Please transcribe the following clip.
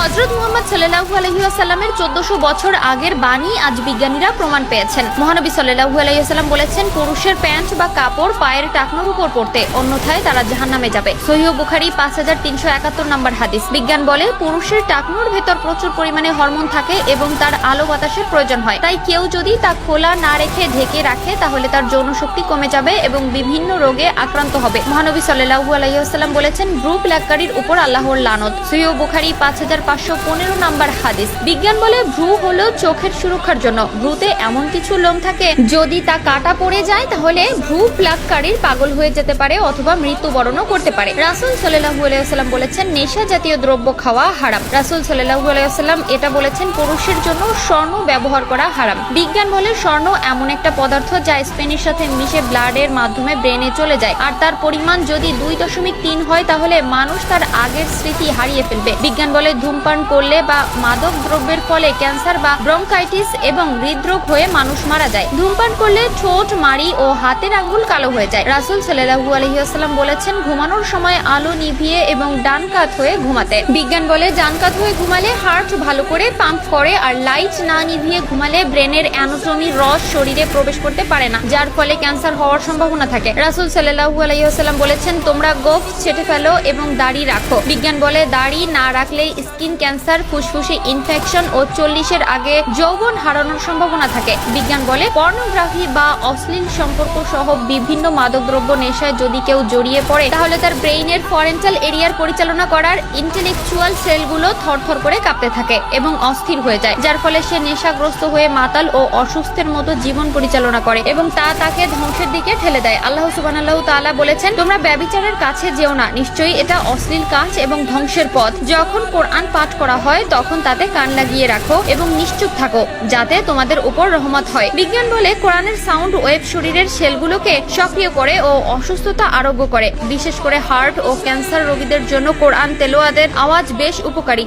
হজরত মুহাম্মদ সাল্লাহু আলহিহাসাল্লামের চোদ্দশো বছর আগের বাণী আজ বিজ্ঞানীরা প্রমাণ পেয়েছেন। মহানবী সাল্লাহু আলহিহাসাল্লাম বলেছেন, পুরুষের প্যান্ট বা কাপড় পায়ের টাকনোর উপর পড়তে, অন্যথায় তারা জাহান্নামে যাবে। সহিহ বুখারি পাঁচ হাজার তিনশো একাত্তর নম্বর হাদিস। বিজ্ঞান বলে, পুরুষের টাকনোর ভেতর প্রচুর পরিমাণে হরমোন থাকে এবং তার আলো বাতাসের প্রয়োজন হয়। তাই কেউ যদি তা খোলা না রেখে ঢেকে রাখে, তাহলে তার যৌন শক্তি কমে যাবে এবং বিভিন্ন রোগে আক্রান্ত হবে। মহানবী সাল্লাহু আলাইসাল্লাম বলেছেন গ্রুপ ল্যাকারির উপর আল্লাহর লানত। সহিহ বুখারি পাঁচ হাজার পাঁচশো পনেরো নম্বর হাদিস। বিজ্ঞান বলে ভ্রু হলো চোখের সুরক্ষার জন্য ভ্রুতে এমন কিছু লোম থাকে, যদি তা কাটা পড়ে যায় তাহলে ভ্রু প্লাককারীর পাগল হয়ে যেতে পারে অথবা মৃত্যুবরণও করতে পারে। রাসুল সাল্লাহু আলাইসাল্লাম বলেছেন, নেশা জাতীয় দ্রব্য খাওয়া হারাম। রাসুল সাল্লাহু আলাইসাল্লাম এটা বলেছেন, পুরুষের জন্য স্বর্ণ ব্যবহার করা হারাম। বিজ্ঞান বলে স্বর্ণ এমন একটা পদার্থ যা স্পেনের সাথে মিশে ব্লাডের মাধ্যমে ব্রেনে চলে যায়। আর তার পরিমাণ যদি দুই দশমিক তিন হয়, তাহলে মানুষ তার আগের স্মৃতি হারিয়ে ফেলবে। বিজ্ঞান বলে ধূমপান করলে বা মাদক দ্রব্যের ফলে ক্যান্সার বা ব্রঙ্কাইটিস এবং হৃদরোগ হয়ে মানুষ মারা যায়। ধূমপান করলে ঠোঁট, মাড়ি ও হাতের আঙ্গুল কালো হয়ে যায়। রাসুল সাল্লাহু আলহিহাস্লাম বলেছেন, ঘুমানোর সময় আলো নিভিয়ে এবং ডান কাত হয়ে ঘুমাতে। বিজ্ঞান বলে, ডান কাত হয়ে ঘুমালে হার্ট ভালো করে পাম্প করে আর লাইট না নিভিয়ে ঘুমালে ব্রেনের অ্যানোটমি রস শরীরে প্রবেশ করতে পারে না, যার ফলে ক্যান্সার হওয়ার সম্ভাবনা থাকে। রাসুল সাল্লাহু আলাইসাল্লাম বলেছেন, তোমরা গোফ ছেটে ফেলো এবং দাড়ি রাখো। বিজ্ঞান বলে, দাড়ি না রাখলে স্কিন ক্যান্সার, ফুসফুসে ইনফেকশন ও চল্লিশের আগে যৌবন হারানোর সম্ভাবনা থাকে। বিজ্ঞান বলে পর্নোগ্রাফি বা অশ্লীল সম্পর্ক সহ বিভিন্ন মাদকদ্রব্য নেশায় যদি কেউ জড়িয়ে পড়ে, তাহলে তার ব্রেইনের ফরেন্টাল এরিয়ার পরিচালনা করার ইন্টেলেকচুয়াল সেলগুলো থরথর করে কাঁপতে থাকে এবং অস্থির হয়ে যায়, যার ফলে সে নেশাগ্রস্ত হয়ে মাতাল ও অসুস্থের মতো জীবন পরিচালনা করে এবং তা তাকে ধ্বংসের দিকে ঠেলে দেয়। আল্লাহ সুবান আল্লাহ তাআলা বলেছেন, তোমরা ব্যবিচারের কাছে যেও না। নিশ্চয়ই এটা অশ্লীল কাজ এবং ধ্বংসের পথ। যখন কোরআন পাঠ করা হয়, তখন তাতে কান লাগিয়ে রাখো এবং নিশ্চুপ থাকো, যাতে তোমাদের উপর রহমত হয়। বিজ্ঞান বলে কোরআনের সাউন্ড ওয়েব শরীরের সেলগুলোকে সক্রিয় করে ও অসুস্থতা আরোগ্য করে। বিশেষ করে হার্ট ও ক্যান্সার রোগীদের জন্য কোরআন তেলোয়াদের আওয়াজ বেশ উপকারী।